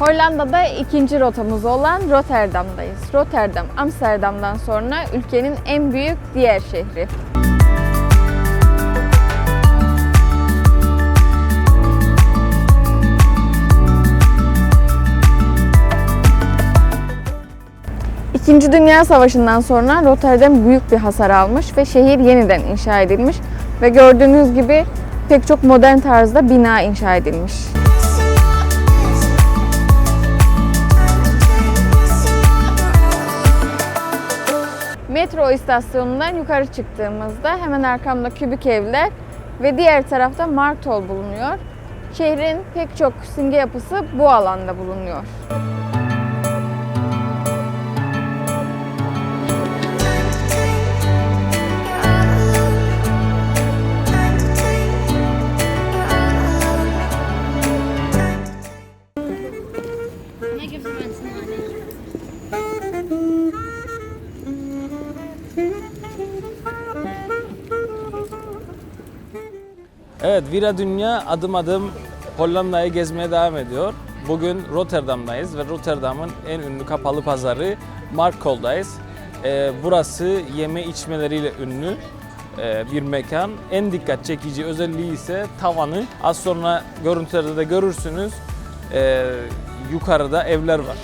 Hollanda'da ikinci rotamız olan Rotterdam'dayız. Rotterdam, Amsterdam'dan sonra ülkenin en büyük diğer şehri. İkinci Dünya Savaşı'ndan sonra Rotterdam büyük bir hasar almış ve şehir yeniden inşa edilmiş ve gördüğünüz gibi pek çok modern tarzda bina inşa edilmiş. Metro istasyonundan yukarı çıktığımızda hemen arkamda kübik evler ve diğer tarafta Marktol bulunuyor. Şehrin pek çok simge yapısı bu alanda bulunuyor. Mega Friends Evet, Vira Dünya adım adım Hollanda'yı gezmeye devam ediyor. Bugün Rotterdam'dayız ve Rotterdam'ın en ünlü kapalı pazarı Marktol'dayız. Ee, burası yeme içmeleriyle ünlü e, bir mekan. En dikkat çekici özelliği ise tavanı. Az sonra görüntülerde de görürsünüz. Ee, yukarıda evler var.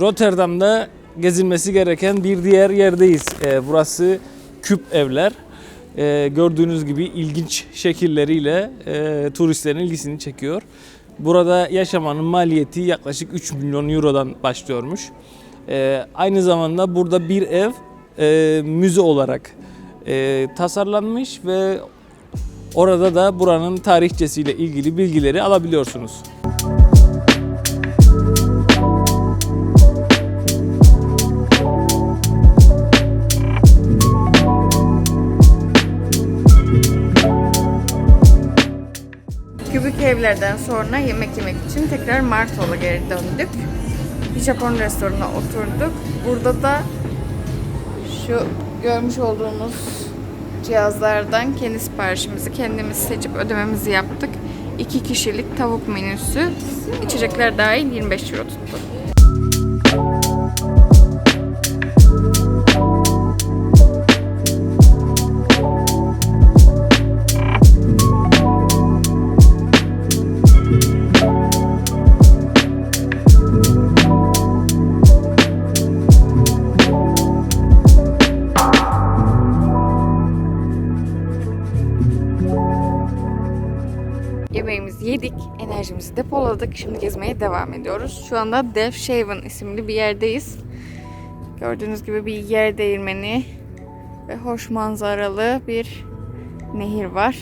Rotterdam'da gezilmesi gereken bir diğer yerdeyiz. Ee, burası küp evler. Ee, gördüğünüz gibi ilginç şekilleriyle e, turistlerin ilgisini çekiyor. Burada yaşamanın maliyeti yaklaşık 3 milyon eurodan başlıyormuş. Ee, aynı zamanda burada bir ev e, müze olarak e, tasarlanmış ve orada da buranın tarihçesiyle ilgili bilgileri alabiliyorsunuz. Kübük evlerden sonra yemek yemek için tekrar Martol'a geri döndük. Bir Japon restoranına oturduk. Burada da şu görmüş olduğunuz cihazlardan kendi siparişimizi kendimiz seçip ödememizi yaptık. İki kişilik tavuk menüsü, içecekler dahil 25 euro tuttu. Enerjimizi depoladık. Şimdi gezmeye devam ediyoruz. Şu anda Devshaven isimli bir yerdeyiz. Gördüğünüz gibi bir yer değirmeni ve hoş manzaralı bir nehir var.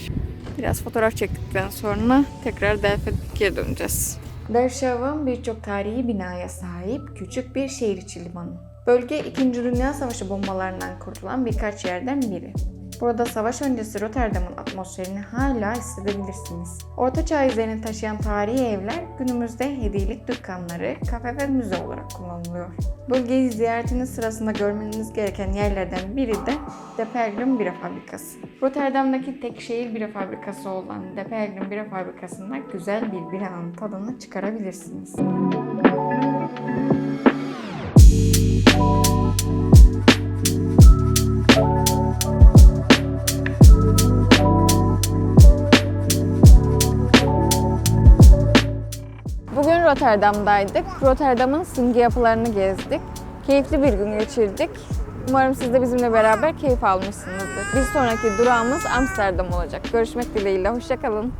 Biraz fotoğraf çektikten sonra tekrar Delft'e geri döneceğiz. Devshaven birçok tarihi binaya sahip küçük bir şehir içi limanı. Bölge 2. Dünya Savaşı bombalarından kurtulan birkaç yerden biri. Burada savaş öncesi Rotterdam'ın atmosferini hala hissedebilirsiniz. Orta Çağ izlerini taşıyan tarihi evler günümüzde hediyelik dükkanları, kafe ve müze olarak kullanılıyor. Bölgeyi ziyaretiniz sırasında görmeniz gereken yerlerden biri de De Pelgrim Bira Fabrikası. Rotterdam'daki tek şehir bira fabrikası olan De Pelgrim Bira Fabrikası'nda güzel bir biranın tadını çıkarabilirsiniz. Bugün Rotterdam'daydık. Rotterdam'ın simge yapılarını gezdik. Keyifli bir gün geçirdik. Umarım siz de bizimle beraber keyif almışsınızdır. Bir sonraki durağımız Amsterdam olacak. Görüşmek dileğiyle. Hoşçakalın.